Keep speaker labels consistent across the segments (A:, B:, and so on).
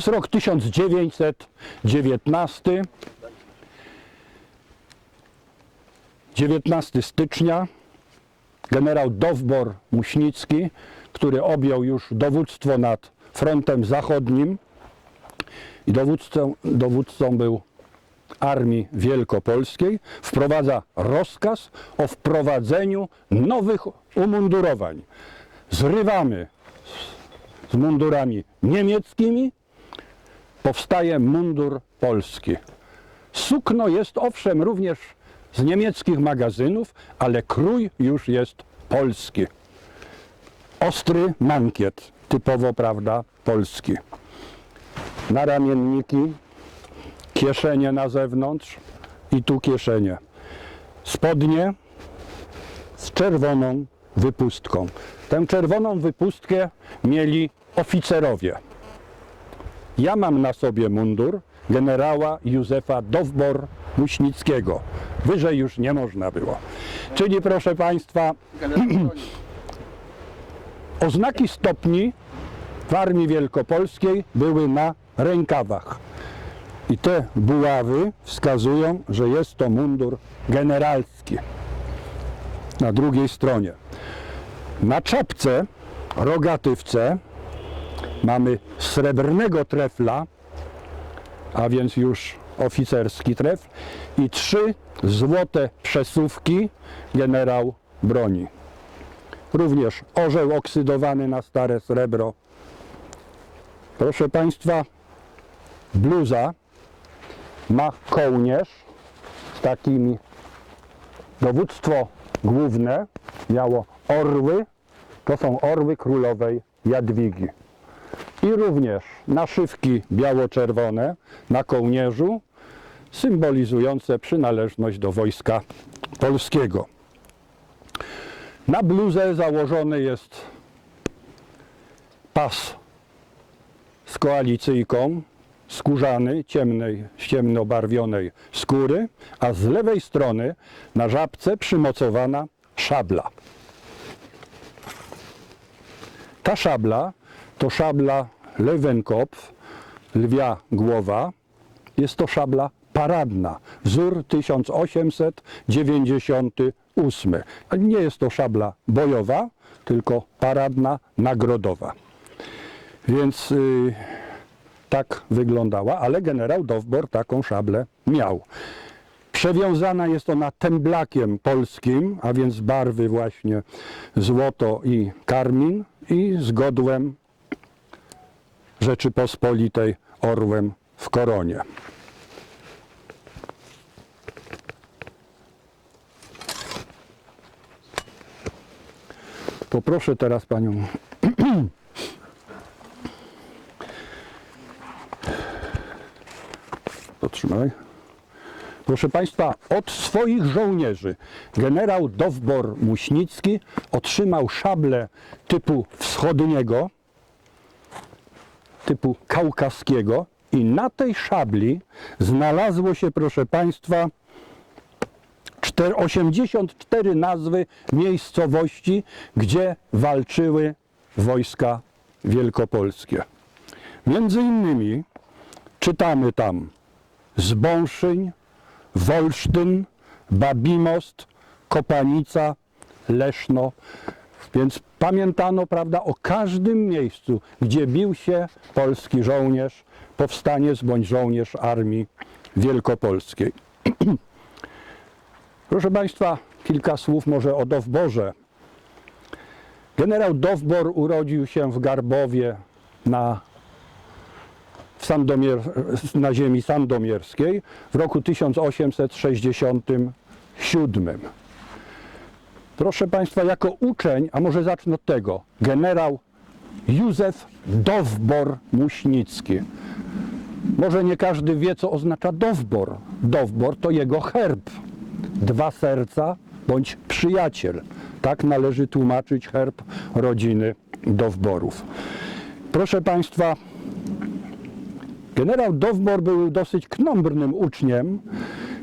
A: jest rok 1919. 19 stycznia generał Dowbor Muśnicki, który objął już dowództwo nad frontem zachodnim i dowódcą, dowódcą był Armii Wielkopolskiej, wprowadza rozkaz o wprowadzeniu nowych umundurowań. Zrywamy z mundurami niemieckimi, powstaje mundur polski. Sukno jest owszem również z niemieckich magazynów, ale krój już jest polski. Ostry mankiet, typowo, prawda, polski. Naramienniki, kieszenie na zewnątrz i tu kieszenie. Spodnie z czerwoną wypustką. Tę czerwoną wypustkę mieli oficerowie. Ja mam na sobie mundur generała Józefa Dowbor-Muśnickiego. Wyżej już nie można było. Czyli proszę Państwa, oznaki stopni w Armii Wielkopolskiej były na rękawach. I te buławy wskazują, że jest to mundur generalski. Na drugiej stronie. Na czapce, rogatywce mamy srebrnego trefla, a więc już oficerski trefl i trzy złote przesuwki generał broni. Również orzeł oksydowany na stare srebro. Proszę Państwa, bluza ma kołnierz z takimi dowództwo główne miało orły, to są orły królowej Jadwigi. I również naszywki biało-czerwone na kołnierzu, symbolizujące przynależność do wojska polskiego. Na bluzę założony jest pas z koalicyjką, skórzany, ciemnej, ciemno barwionej skóry, a z lewej strony na żabce przymocowana szabla. Ta szabla to szabla Lewenkopf, lwia głowa. Jest to szabla paradna, wzór 1898. A Nie jest to szabla bojowa, tylko paradna, nagrodowa. Więc y, tak wyglądała, ale generał Dowbor taką szablę miał. Przewiązana jest ona temblakiem polskim, a więc barwy właśnie złoto i karmin i z godłem Rzeczypospolitej orłem w koronie. Poproszę teraz panią Potrzymaj. Proszę Państwa, od swoich żołnierzy generał Dowbor Muśnicki otrzymał szablę typu wschodniego, typu kaukaskiego i na tej szabli znalazło się, proszę Państwa, czter- 84 nazwy miejscowości, gdzie walczyły wojska wielkopolskie. Między innymi czytamy tam Zbąszyń, Wolsztyn, Babimost, Kopanica, Leszno. Więc pamiętano, prawda, o każdym miejscu, gdzie bił się polski żołnierz, powstaniec bądź żołnierz Armii Wielkopolskiej. Proszę Państwa, kilka słów może o Dowborze. Generał Dowbor urodził się w Garbowie na w Sandomier, na ziemi sandomierskiej w roku 1867. Proszę Państwa, jako uczeń, a może zacznę od tego, generał Józef Dowbor Muśnicki. Może nie każdy wie, co oznacza Dowbor. Dowbor to jego herb. Dwa serca bądź przyjaciel. Tak należy tłumaczyć herb rodziny Dowborów. Proszę Państwa, Generał Dowbor był dosyć knombrnym uczniem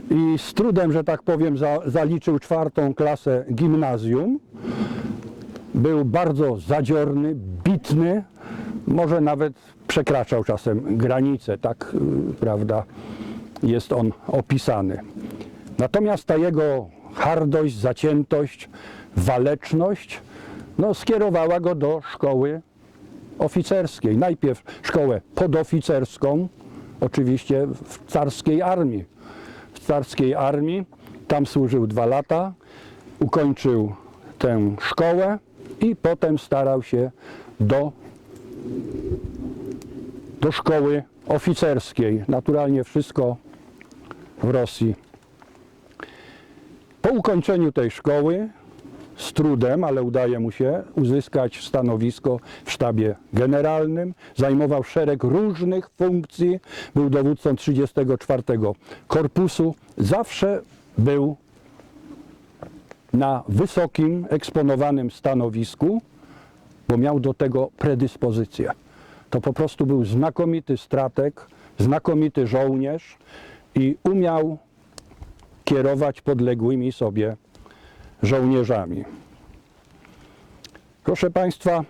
A: i z trudem, że tak powiem, za, zaliczył czwartą klasę gimnazjum. Był bardzo zadziorny, bitny, może nawet przekraczał czasem granice, tak y, prawda, jest on opisany. Natomiast ta jego hardość, zaciętość, waleczność no, skierowała go do szkoły oficerskiej. Najpierw szkołę podoficerską, oczywiście w carskiej armii. Carskiej armii, tam służył dwa lata, ukończył tę szkołę i potem starał się do, do szkoły oficerskiej. Naturalnie wszystko w Rosji. Po ukończeniu tej szkoły z trudem, ale udaje mu się uzyskać stanowisko w sztabie generalnym. Zajmował szereg różnych funkcji. Był dowódcą 34 Korpusu. Zawsze był na wysokim, eksponowanym stanowisku, bo miał do tego predyspozycję. To po prostu był znakomity strateg, znakomity żołnierz i umiał kierować podległymi sobie żołnierzami. Proszę Państwa,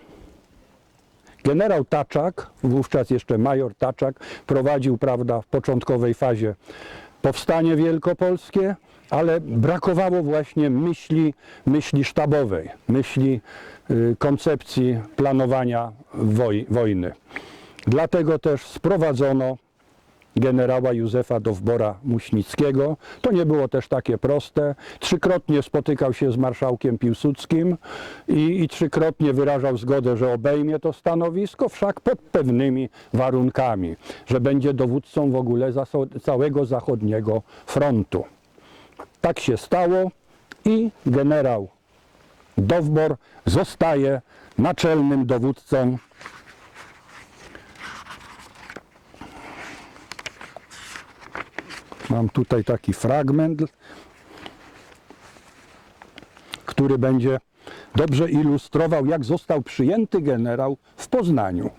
A: generał Taczak, wówczas jeszcze major Taczak, prowadził prawda, w początkowej fazie powstanie wielkopolskie, ale brakowało właśnie myśli, myśli sztabowej, myśli y, koncepcji planowania woj, wojny. Dlatego też sprowadzono generała Józefa Dowbora Muśnickiego. To nie było też takie proste. Trzykrotnie spotykał się z marszałkiem Piłsudskim i, i trzykrotnie wyrażał zgodę, że obejmie to stanowisko, wszak pod pewnymi warunkami, że będzie dowódcą w ogóle całego zachodniego frontu. Tak się stało i generał Dowbor zostaje naczelnym dowódcą Mam tutaj taki fragment, który będzie dobrze ilustrował, jak został przyjęty generał w Poznaniu.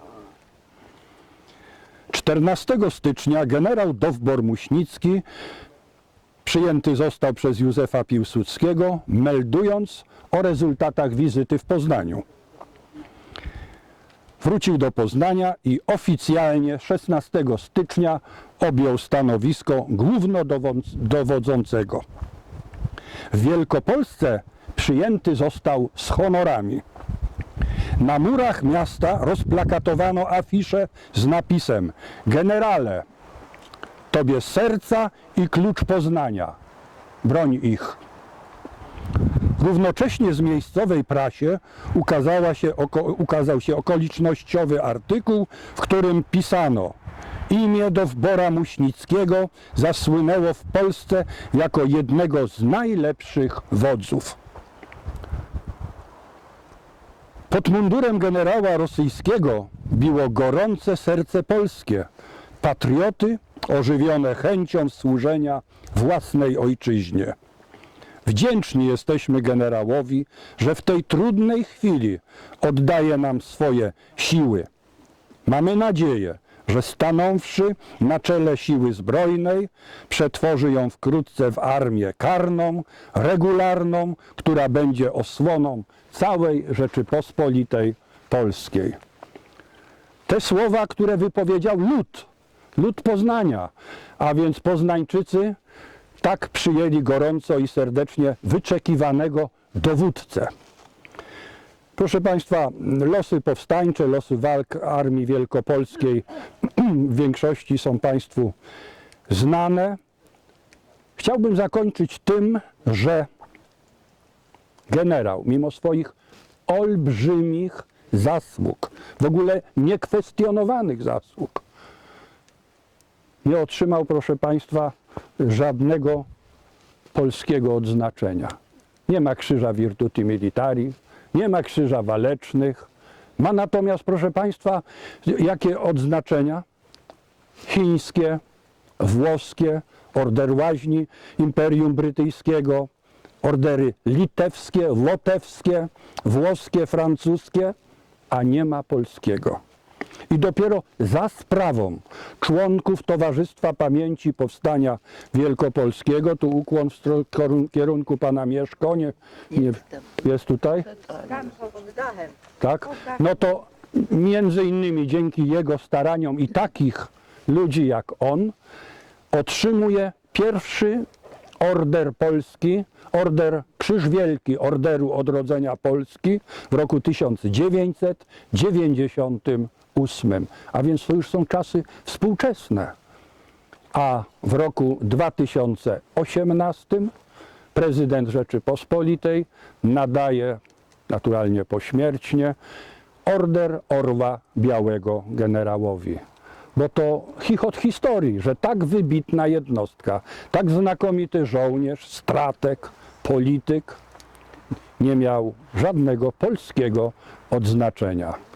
A: 14 stycznia generał Dowbor Muśnicki przyjęty został przez Józefa Piłsudskiego, meldując o rezultatach wizyty w Poznaniu. Wrócił do Poznania i oficjalnie 16 stycznia objął stanowisko głównodowodzącego. W Wielkopolsce przyjęty został z honorami. Na murach miasta rozplakatowano afisze z napisem Generale, Tobie serca i klucz Poznania. Broń ich. Równocześnie z miejscowej prasie ukazała się, oko, ukazał się okolicznościowy artykuł, w którym pisano Imię Dowbora Muśnickiego zasłynęło w Polsce jako jednego z najlepszych wodzów. Pod mundurem generała rosyjskiego biło gorące serce polskie, patrioty ożywione chęcią służenia własnej ojczyźnie. Wdzięczni jesteśmy generałowi, że w tej trudnej chwili oddaje nam swoje siły. Mamy nadzieję, że stanąwszy na czele siły zbrojnej, przetworzy ją wkrótce w armię karną, regularną, która będzie osłoną całej Rzeczypospolitej Polskiej. Te słowa, które wypowiedział lud, lud Poznania, a więc Poznańczycy tak przyjęli gorąco i serdecznie wyczekiwanego dowódcę. Proszę Państwa, losy powstańcze, losy walk Armii Wielkopolskiej w większości są Państwu znane. Chciałbym zakończyć tym, że generał, mimo swoich olbrzymich zasług, w ogóle niekwestionowanych zasług, nie otrzymał, proszę Państwa, żadnego polskiego odznaczenia. Nie ma krzyża Virtuti Militari, nie ma krzyża walecznych. Ma natomiast, proszę Państwa, jakie odznaczenia? Chińskie, włoskie, order łaźni Imperium Brytyjskiego, ordery litewskie, łotewskie, włoskie, francuskie, a nie ma polskiego. I dopiero za sprawą członków Towarzystwa Pamięci Powstania Wielkopolskiego, tu ukłon w kierunku pana Mieszko, nie, nie, jest tutaj?
B: Tam pod dachem.
A: tak? No to między innymi dzięki jego staraniom i takich ludzi jak on, otrzymuje pierwszy order polski, order Krzyż Wielki Orderu Odrodzenia Polski w roku 1998. A więc to już są czasy współczesne. A w roku 2018 prezydent Rzeczypospolitej nadaje, naturalnie pośmiertnie, order Orła Białego generałowi. Bo to chichot historii, że tak wybitna jednostka, tak znakomity żołnierz, strateg, polityk nie miał żadnego polskiego odznaczenia.